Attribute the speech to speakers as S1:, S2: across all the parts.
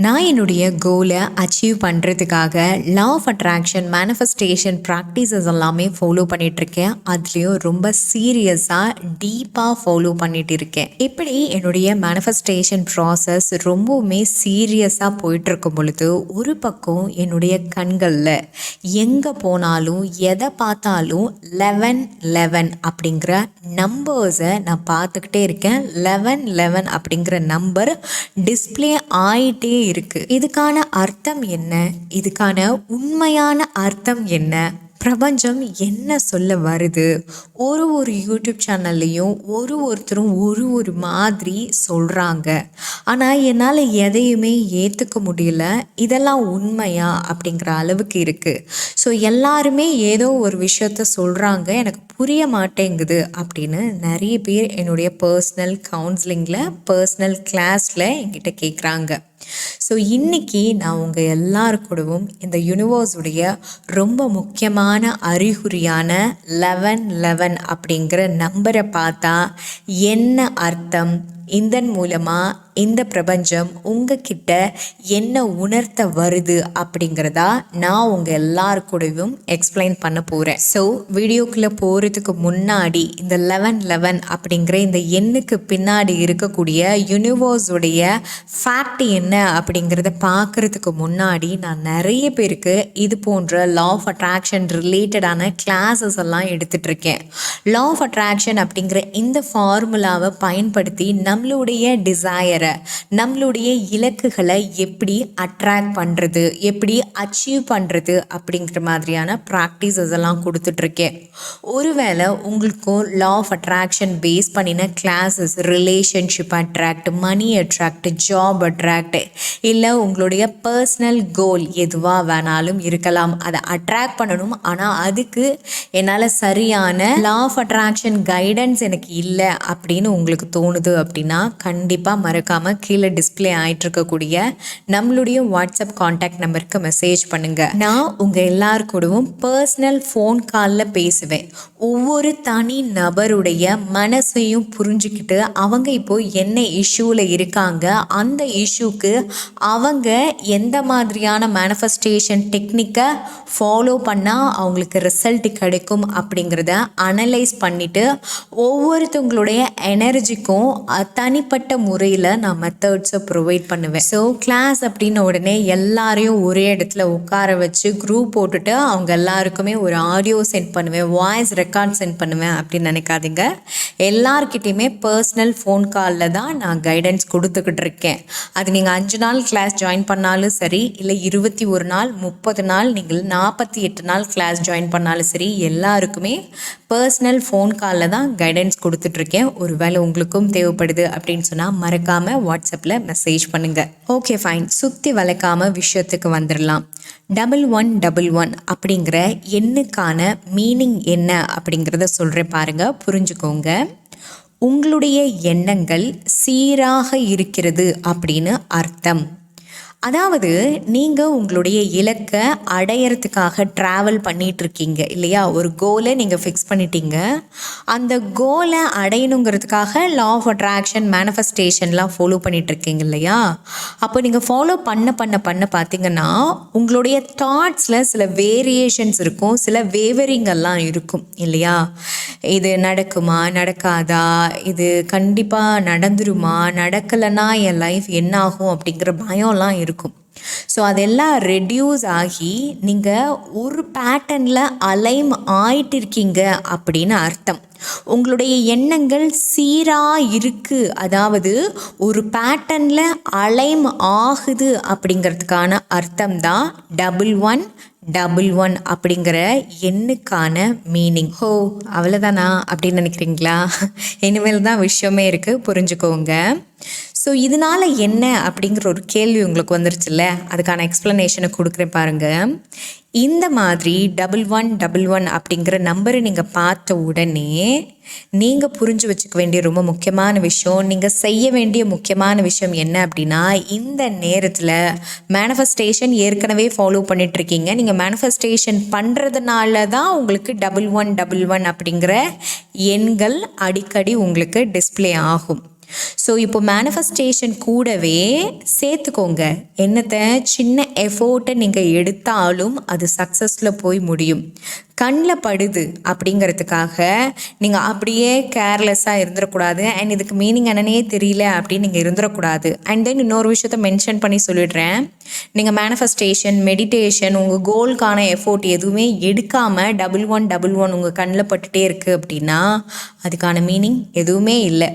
S1: நான் என்னுடைய கோலை அச்சீவ் பண்ணுறதுக்காக law of attraction manifestation practices எல்லாமே ஃபாலோ பண்ணிகிட்ருக்கேன் அதுலேயும் ரொம்ப சீரியஸாக டீப்பாக ஃபாலோ பண்ணிகிட்டு இருக்கேன் இப்படி என்னுடைய மேனிஃபெஸ்டேஷன் ப்ராசஸ் ரொம்பவுமே சீரியஸாக போயிட்டுருக்கும் பொழுது ஒரு பக்கம் என்னுடைய கண்களில் எங்கே போனாலும் எதை பார்த்தாலும் லெவன் லெவன் அப்படிங்கிற நம்பர்ஸை நான் பார்த்துக்கிட்டே இருக்கேன். லெவன் லெவன் அப்படிங்கிற நம்பர் டிஸ்பிளே ஆகிட்டே இருக்கு. இதுக்கான அர்த்தம் என்ன? இதுக்கான உண்மையான அர்த்தம் என்ன? பிரபஞ்சம் என்ன சொல்ல வருது? ஒரு ஒரு யூடியூப் சேனல்லையும் ஒரு ஒருத்தரும் ஒரு ஒரு மாதிரி சொல்கிறாங்க ஆனால் என்னால் எதையுமே ஏற்றுக்க முடியல. இதெல்லாம் உண்மையா? அப்படிங்கிற அளவுக்கு இருக்குது ஸோ எல்லாருமே ஏதோ ஒரு விஷயத்த சொல்கிறாங்க எனக்கு புரிய மாட்டேங்குது அப்படின்னு நிறைய பேர் என்னுடைய பர்சனல் கவுன்சிலிங்கில் பர்சனல் கிளாஸில் என்கிட்ட கேட்குறாங்க ஸோ இன்றைக்கி நான் உங்கள் எல்லாருக்கூடவும் இந்த யூனிவர்ஸுடைய ரொம்ப முக்கியமான அறிகுறியான லெவன் லெவன் அப்படிங்கிற நம்பரை பார்த்தா என்ன அர்த்தம் இதன் மூலமாக இந்த பிரபஞ்சம் உங்ககிட்ட என்ன உணர்த்த வருது அப்படிங்கிறதா நான் உங்கள் எல்லாருக்கூடவும் எக்ஸ்பிளைன் பண்ண போகிறேன் ஸோ வீடியோக்குள்ளே போகிறதுக்கு முன்னாடி இந்த லெவன் லெவன் அப்படிங்கிற இந்த எண்ணுக்கு பின்னாடி இருக்கக்கூடிய யூனிவர்ஸுடைய ஃபேக்ட் என்ன அப்படிங்கிறத பார்க்குறதுக்கு முன்னாடி நான் நிறைய பேருக்கு இது போன்ற லா ஆஃப் அட்ராக்ஷன் ரிலேட்டடான கிளாஸஸ் எல்லாம் எடுத்துகிட்டு இருக்கேன். லா ஆஃப் அட்ராக்ஷன் அப்படிங்கிற இந்த ஃபார்முலாவை பயன்படுத்தி நம்மளுடைய டிசையரை நம்மளுடைய இலக்குகளை எப்படி அட்ராக்ட் பண்ணுறது எப்படி அச்சீவ் பண்ணுறது அப்படிங்கிற மாதிரியான ப்ராக்டிசஸ் எல்லாம் கொடுத்துட்ருக்கேன். ஒருவேளை உங்களுக்கும் லா ஆஃப் அட்ராக்ஷன் பேஸ் பண்ணின classes relationship attract money attract job attract இல்லை உங்களுடைய பர்சனல் கோல் எதுவாக வேணாலும் இருக்கலாம். அதை அட்ராக்ட் பண்ணணும். ஆனால் அதுக்கு என்னால் சரியான லா ஆஃப் அட்ராக்ஷன் கைடன்ஸ் எனக்கு இல்லை அப்படின்னு உங்களுக்கு தோணுது அப்படின்னா கண்டிப்பாக மறக்காமல் கீழே டிஸ்பிளே ஆகிட்டு இருக்கக்கூடிய நம்மளுடைய வாட்ஸ்அப் காண்டாக்ட் நம்பருக்கு மெசேஜ் பண்ணுங்கள் நான் உங்கள் எல்லார் கூடவும் பர்சனல் ஃபோன் காலில் பேசுவேன். ஒவ்வொரு தனி நபருடைய மனசையும் புரிஞ்சுக்கிட்டு அவங்க இப்போ என்ன இஷ்யூவில் இருக்காங்க அந்த இஷ்யூக்கு அவங்க எந்த மாதிரியான மேனிஃபெஸ்டேஷன் டெக்னிக்கை ஃபாலோ பண்ணால் அவங்களுக்கு ரிசல்ட் கிடைக்கும் அப்படிங்கிறத அனலைஸ் பண்ணிவிட்டு ஒவ்வொருத்தவங்களுடைய எனர்ஜிக்கும் தனிப்பட்ட முறையில் நான் மெத்தட்ஸை ப்ரொவைட் பண்ணுவேன். ஸோ கிளாஸ் அப்படின்ன உடனே எல்லாரையும் ஒரே இடத்துல உட்கார வச்சு குரூப் போட்டுட்டு அவங்க எல்லாருக்குமே ஒரு ஆடியோ சென்ட் பண்ணுவேன் வாய்ஸ் ரெக்கார்ட் சென்ட் பண்ணுவேன் அப்படின்னு நினைக்காதீங்க. எல்லார்கிட்டையுமே பர்சனல் ஃபோன் காலில் தான் நான் கைடன்ஸ் கொடுத்துக்கிட்டு இருக்கேன். அது நீங்கள் அஞ்சு நாள் கிளாஸ் ஜாயின் பண்ணாலும் சரி இல்லை இருபத்தி ஒரு நாள் முப்பது நாள் நீங்கள் நாற்பத்தி எட்டு நாள் கிளாஸ் ஜாயின் பண்ணாலும் சரி எல்லாருக்குமே பர்சனல் ஃபோன் காலில் தான் கைடன்ஸ் கொடுத்துட்ருக்கேன். ஒரு வேளை உங்களுக்கும் தேவைப்படுது அப்படின்னு சொன்னால் மறக்காமல் வாட்ஸ்அப்பில் மெசேஜ் பண்ணுங்கள் ஓகே ஃபைன் சுற்றி வளைக்காமல் விஷயத்துக்கு வந்துடலாம் டபுள் ஒன் டபுள் ஒன் அப்படிங்கிற எண்ணுக்கான மீனிங் என்ன அப்படிங்கிறத சொல்கிறேன் பாருங்கள் புரிஞ்சுக்கோங்க. உங்களுடைய எண்ணங்கள் சீராக இருக்கிறது அப்படின்னு அர்த்தம். அதாவது நீங்கள் உங்களுடைய இலக்கை அடையிறதுக்காக ட்ராவல் பண்ணிகிட்ருக்கீங்க இல்லையா? ஒரு கோலை நீங்கள் ஃபிக்ஸ் பண்ணிட்டீங்க. அந்த கோலை அடையணுங்கிறதுக்காக லா ஆஃப் அட்ராக்ஷன் மேனிஃபெஸ்டேஷன்லாம் ஃபாலோ பண்ணிகிட்ருக்கீங்க இல்லையா? அப்போ நீங்கள் ஃபாலோ பண்ண பண்ண பண்ண பார்த்தீங்கன்னா உங்களுடைய தாட்ஸில் சில வேரியேஷன்ஸ் இருக்கும் சில வேவரிங்கெல்லாம் இருக்கும் இல்லையா? இது நடக்குமா நடக்காதா? இது கண்டிப்பாக நடந்துருமா நடக்கலைன்னா என் லைஃப் என்ன ஆகும் அப்படிங்கிற பயம்லாம் இருக்கும் இருக்கும். ஸோ அதெல்லாம் ரெடியூஸ் ஆகி நீங்கள் ஒரு பேட்டர்னில் அலைம் ஆயிட்டு இருக்கீங்க அப்படின்னு அர்த்தம். உங்களுடைய எண்ணங்கள் சீராக இருக்குது அதாவது ஒரு பேட்டர்னில் அலைம் ஆகுது அப்படிங்கிறதுக்கான அர்த்தம் தான் டபுள் ஒன் டபுள் ஒன் அப்படிங்கிற எண்ணுக்கான மீனிங் ஹோ அவ்வளோதானா அப்படின்னு நினைக்கிறீங்களா? இனிமேல் தான் விஷயமே இருக்குது புரிஞ்சுக்கோங்க. ஸோ இதனால் என்ன அப்படிங்கிற ஒரு கேள்வி உங்களுக்கு வந்துருச்சுல்ல? அதுக்கான எக்ஸ்ப்ளனேஷனை கொடுக்குறேன் பாருங்கள் இந்த மாதிரி டபுள் ஒன் டபுள் ஒன் அப்படிங்கிற நம்பரை நீங்கள் பார்த்த உடனே நீங்கள் புரிஞ்சு வச்சுக்க வேண்டிய ரொம்ப முக்கியமான விஷயம் நீங்கள் செய்ய வேண்டிய முக்கியமான விஷயம் என்ன அப்படின்னா இந்த நேரத்தில் மேனிஃபெஸ்டேஷன் ஏற்கனவே ஃபாலோ பண்ணிகிட்ருக்கீங்க நீங்கள் மேனிஃபெஸ்டேஷன் பண்ணுறதுனால தான் உங்களுக்கு டபுள் ஒன் டபுள் ஒன் அப்படிங்கிற எண்கள் அடிக்கடி உங்களுக்கு டிஸ்பிளே ஆகும். ஸோ இப்போ மேனிஃபெஸ்டேஷன் கூடவே சேர்த்துக்கோங்க. என்னத்தை? சின்ன எஃபோர்ட்டை நீங்கள் எடுத்தாலும் அது சக்ஸஸில் போய் முடியும். கண்ணில் படுது அப்படிங்கிறதுக்காக நீங்கள் அப்படியே கேர்லெஸ்ஸாக இருந்துடக்கூடாது அண்ட் இதுக்கு மீனிங் என்னன்னே தெரியல அப்படின்னு நீங்கள் இருந்துடக்கூடாது அண்ட் தென் இன்னொரு விஷயத்த மென்ஷன் பண்ணி சொல்லிடுறேன். நீங்கள் மேனிஃபெஸ்டேஷன் மெடிடேஷன் உங்கள் கோலுக்கான எஃபோர்ட் எதுவுமே எடுக்காமல் டபுள் ஒன் டபுள் ஒன் உங்கள் கண்ணில் பட்டுட்டே இருக்குது அப்படின்னா அதுக்கான மீனிங் எதுவுமே இல்லை.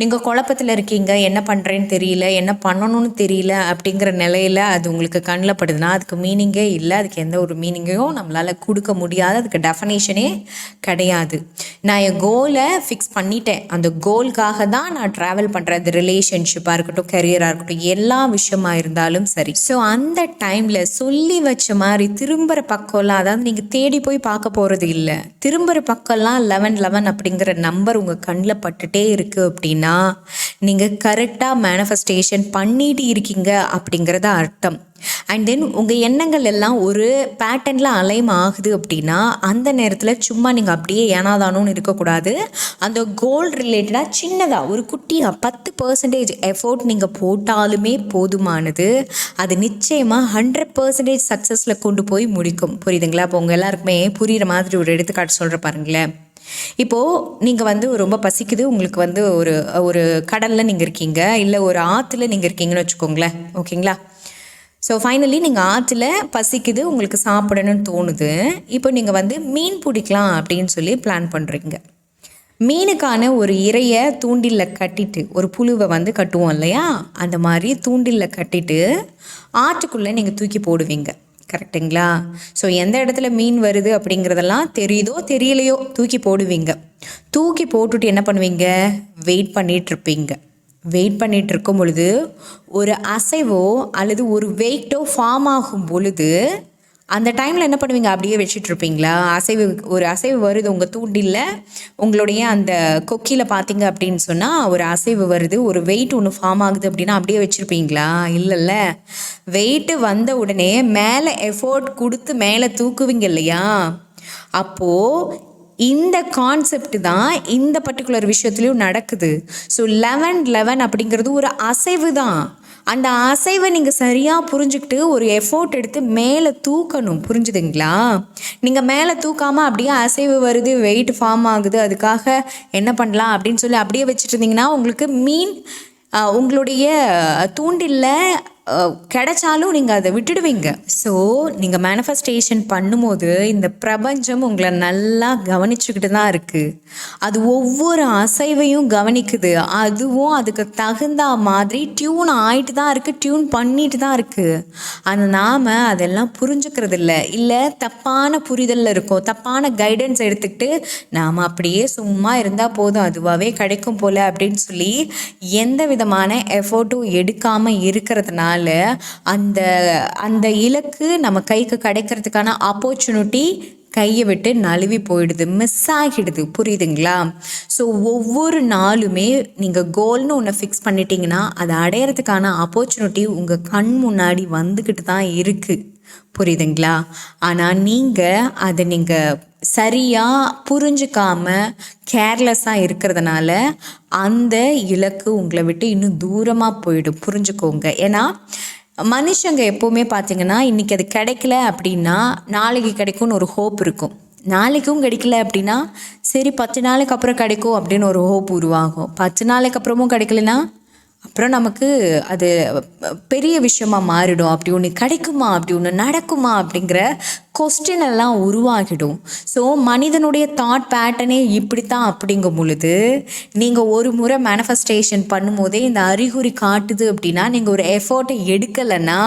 S1: நீங்கள் குழப்பத்தில் இருக்கீங்க என்ன பண்ணுறேன்னு தெரியல என்ன பண்ணணும்னு தெரியல அப்படிங்கிற நிலையில் அது உங்களுக்கு கண்ணில் படுதுன்னா அதுக்கு மீனிங்கே இல்லை. அதுக்கு எந்த ஒரு மீனிங்கையும் நம்மளால் கொடுக்க முடியாது அதுக்கு டெஃபனேஷனே கிடையாது. நான் என் கோலை ஃபிக்ஸ் பண்ணிட்டேன். அந்த கோலுக்காக தான் நான் ட்ராவல் பண்ணுறேன் அது ரிலேஷன்ஷிப்பாக இருக்கட்டும் கெரியராக இருக்கட்டும் எல்லா விஷயமா இருந்தாலும் சரி. ஸோ அந்த டைமில் சொல்லி வச்ச மாதிரி திரும்புகிற பக்கம்லாம் அதாவது நீங்கள் தேடி போய் பார்க்க போகிறது இல்லை. திரும்புகிற பக்கம்லாம் லெவன் லெவன் அப்படிங்கிற நம்பர் உங்கள் கண்ணில் பட்டுட்டே இருக்குது அப்படின்னா நீங்கள் கரெக்டாக மேனிஃபெஸ்டேஷன் பண்ணிட்டு இருக்கீங்க அப்படிங்கிறத அர்த்தம். அண்ட் தென் உங்கள் எண்ணங்கள் எல்லாம் ஒரு பேட்டர்னில் அலைம் ஆகுது அப்படின்னா அந்த நேரத்தில் சும்மா நீங்கள் அப்படியே ஏனாதானோன்னு இருக்கக்கூடாது. அந்த கோல் ரிலேட்டடாக சின்னதாக ஒரு குட்டியாக பத்து பர்சன்டேஜ் எஃபோர்ட் நீங்கள் போட்டாலுமே போதுமானது. அது நிச்சயமாக ஹண்ட்ரட் பர்சன்டேஜ் சக்ஸஸில் கொண்டு போய் முடிக்கும். புரியுதுங்களா? அப்போ உங்கள் எல்லாருக்குமே புரிகிற மாதிரி ஒரு எடுத்துக்காட்டு சொல்கிற பாருங்களேன். இப்போது நீங்கள் வந்து ரொம்ப பசிக்குது உங்களுக்கு வந்து ஒரு ஒரு கடலில் நீங்கள் இருக்கீங்க இல்லை ஒரு ஆற்றுல நீங்கள் இருக்கீங்கன்னு வச்சுக்கோங்களேன். ஓகேங்களா? ஸோ ஃபைனலி நீங்கள் ஆற்றுல பசிக்குது உங்களுக்கு சாப்பிடணும்னு தோணுது. இப்போ நீங்கள் வந்து மீன் பிடிக்கலாம் அப்படின்னு சொல்லி பிளான் பண்ணுறீங்க மீனுக்கான ஒரு இறையை தூண்டிலில் கட்டிட்டு ஒரு புழுவை வந்து கட்டுவோம் இல்லையா? அந்த மாதிரி தூண்டிலில் கட்டிட்டு ஆற்றுக்குள்ளே நீங்கள் தூக்கி போடுவீங்க. கரெக்டுங்களா ஸோ எந்த இடத்துல மீன் வருது அப்படிங்கிறதெல்லாம் தெரியுதோ தெரியலையோ தூக்கி போடுவீங்க. தூக்கி போட்டுட்டு என்ன பண்ணுவீங்க? வெயிட் பண்ணிகிட்ருப்பீங்க இருப்பீங்க. வெயிட் பண்ணிகிட்டு இருக்கும் பொழுது ஒரு அசைவோ அல்லது ஒரு வெயிட்டோ ஃபார்ம் ஆகும் பொழுது அந்த டைமில் என்ன பண்ணுவீங்க? அப்படியே வச்சிட்ருப்பீங்களா அசைவு ஒரு அசைவு வருது உங்கள் தூண்டில் உங்களுடைய அந்த கொக்கியில் பார்த்தீங்க அப்படின்னு சொன்னால் ஒரு அசைவு வருது ஒரு வெயிட் ஒன்று ஃபார்ம் ஆகுது அப்படின்னா அப்படியே வச்சுருப்பீங்களா? இல்லைல்ல. வெயிட்டு வந்த உடனே மேலே எஃபோர்ட் கொடுத்து மேலே தூக்குவீங்க இல்லையா? அப்போது இந்த கான்செப்ட் தான் இந்த பர்டிகுலர் விஷயத்துலையும் நடக்குது. ஸோ லெவன் லெவன் அப்படிங்கிறது ஒரு அசைவு தான். அந்த அசைவை நீங்கள் சரியாக புரிஞ்சுக்கிட்டு ஒரு எஃபோர்ட் எடுத்து மேலே தூக்கணும். புரிஞ்சுதுங்களா? நீங்கள் மேலே தூக்காமல் அப்படியே அசைவு வருது வெயிட் ஃபார்ம் ஆகுது அதுக்காக என்ன பண்ணலாம் அப்படின்னு சொல்லி அப்படியே வச்சுட்டு இருந்தீங்கன்னா உங்களுக்கு மீன் உங்களுடைய தூண்டில்ல கிடைச்சாலும் நீங்கள் அதை விட்டுடுவீங்க. ஸோ நீங்கள் மேனிஃபெஸ்டேஷன் பண்ணும்போது இந்த பிரபஞ்சம் உங்களை நல்லா கவனிச்சுக்கிட்டு தான் இருக்குது அது ஒவ்வொரு அசைவையும் கவனிக்குது. அதுவும் அதுக்கு தகுந்த மாதிரி டியூன் ஆயிட்டு தான் இருக்குது டியூன் பண்ணிட்டு தான் இருக்குது அந்த நாம் அதெல்லாம் புரிஞ்சுக்கிறது இல்லை. இல்லை தப்பான புரிதலில் இருக்கும் தப்பான கைடன்ஸ் எடுத்துக்கிட்டு நாம் அப்படியே சும்மா இருந்தால் போதும் அதுவாகவே கிடைக்கும் போல் அப்படின்னு சொல்லி எந்த விதமான எஃபோர்ட்டும் எடுக்காமல் இருக்கிறதுனால அந்த அந்த இலக்கு நம்ம கைக்கு கிடைக்கிறதுக்கான ஆப்பர்ச்சுனிட்டி கையை விட்டு நழுவி போயிடுது மிஸ் ஆகிடுது. புரியுதுங்களா? ஸோ ஒவ்வொரு நாளுமே நீங்கள் கோல்னு ஒன்று ஃபிக்ஸ் பண்ணிட்டீங்கன்னா அதை அடையிறதுக்கான ஆப்பர்ச்சுனிட்டி உங்கள் கண் முன்னாடி வந்துக்கிட்டு தான் இருக்குது புரியுதுங்களா? ஆனால் நீங்கள் அதை நீங்கள் சரியாக புரிஞ்சுக்காம கேர்லெஸ்ஸாக இருக்கிறதுனால அந்த இலக்கு உங்களை விட்டு இன்னும் தூரமாக போயிடும். புரிஞ்சுக்கோங்க. ஏன்னா மனுஷங்க எப்போவுமே பார்த்தீங்கன்னா இன்றைக்கி அது கிடைக்கல அப்படின்னா நாளைக்கு கிடைக்கும்னு ஒரு ஹோப் இருக்கும். நாளைக்கும் கிடைக்கல அப்படின்னா சரி பத்து நாளைக்கு அப்புறம் கிடைக்கும் அப்படின்னு ஒரு ஹோப் உருவாகும். பத்து நாளைக்கு அப்புறமும் கிடைக்கலனா அப்புறம் நமக்கு அது பெரிய விஷயமா மாறிடும். அப்படி ஒன்று கிடைக்குமா? அப்படி ஒன்று நடக்குமா? அப்படிங்கிற கொஸ்டின் எல்லாம் உருவாகிடும். ஸோ மனிதனுடைய தாட் பேட்டர்னே இப்படி தான் அப்படிங்கும் பொழுது நீங்கள் ஒரு முறை மேனிஃபெஸ்டேஷன் பண்ணும்போதே இந்த அறிகுறி காட்டுது அப்படின்னா நீங்கள் ஒரு எஃபோர்ட்டை எடுக்கலைன்னா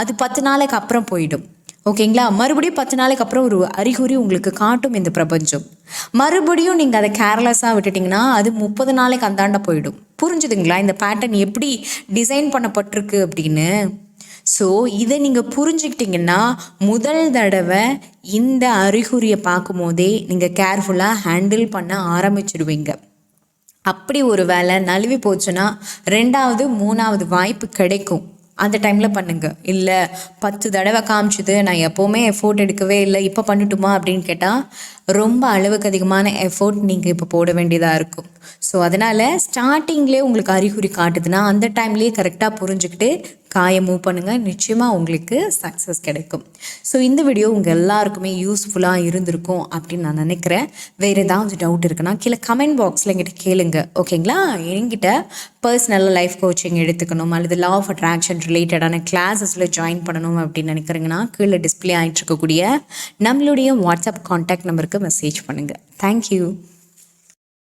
S1: அது பத்து நாளைக்கு அப்புறம் போயிடும். ஓகேங்களா? மறுபடியும் பத்து நாளைக்கு அப்புறம் ஒரு அறிகுறி உங்களுக்கு காட்டும் இந்த பிரபஞ்சம். மறுபடியும் நீங்கள் அதை கேர்லெஸ்ஸாக விட்டுட்டிங்கன்னா அது முப்பது நாளைக்கு அந்தாண்ட போயிடும். புரிஞ்சுதுங்களா? இந்த பேட்டர்ன் எப்படி டிசைன் பண்ணப்பட்டிருக்கு அப்படின்னு? ஸோ இதை நீங்கள் புரிஞ்சுக்கிட்டிங்கன்னா முதல் தடவை இந்த அறிகுறியை பார்க்கும்போதே நீங்கள் கேர்ஃபுல்லாக ஹேண்டில் பண்ண ஆரம்பிச்சிடுவீங்க. அப்படி ஒரு வேலை நழுவி போச்சுன்னா ரெண்டாவது மூணாவது வாய்ப்பு கிடைக்கும். அந்த டைமில் பண்ணுங்க. இல்லை பத்து தடவை காமிச்சுது நான் எப்போவுமே ஃபோட்டோ எடுக்கவே இல்லை இப்போ பண்ணட்டுமா அப்படின்னு கேட்டால் ரொம்ப அளவுக்கு அதிகமான எஃபோர்ட் நீங்கள் இப்போ போட வேண்டியதாக இருக்கும். ஸோ அதனால் ஸ்டார்டிங்லேயே உங்களுக்கு அறிகுறி காட்டுதுன்னா அந்த டைம்லேயே கரெக்டாக புரிஞ்சுக்கிட்டு காயை மூவ் பண்ணுங்கள் நிச்சயமாக உங்களுக்கு சக்ஸஸ் கிடைக்கும். ஸோ இந்த வீடியோ உங்கள் எல்லாருக்குமே யூஸ்ஃபுல்லாக இருந்திருக்கும் அப்படின்னு நான் நினைக்கிறேன். வேறு ஏதாவது டவுட் இருக்குன்னா கீழே கமெண்ட் பாக்ஸில் எங்கிட்ட கேளுங்க. ஓகேங்களா என்கிட்ட பர்சனல் லைஃப் கோச்சிங் எடுத்துக்கணும் அல்லது லா ஆஃப் அட்ராக்ஷன் ரிலேட்டடான கிளாஸஸில் ஜாயின் பண்ணணும் அப்படின்னு நினைக்கிறீங்கன்னா கீழே டிஸ்பிளே ஆகிட்டு இருக்கக்கூடிய நம்மளுடைய வாட்ஸ்அப் காண்டாக்ட் நம்பருக்கு மெசேஜ் பண்ணுங்கள் தேங்க்யூ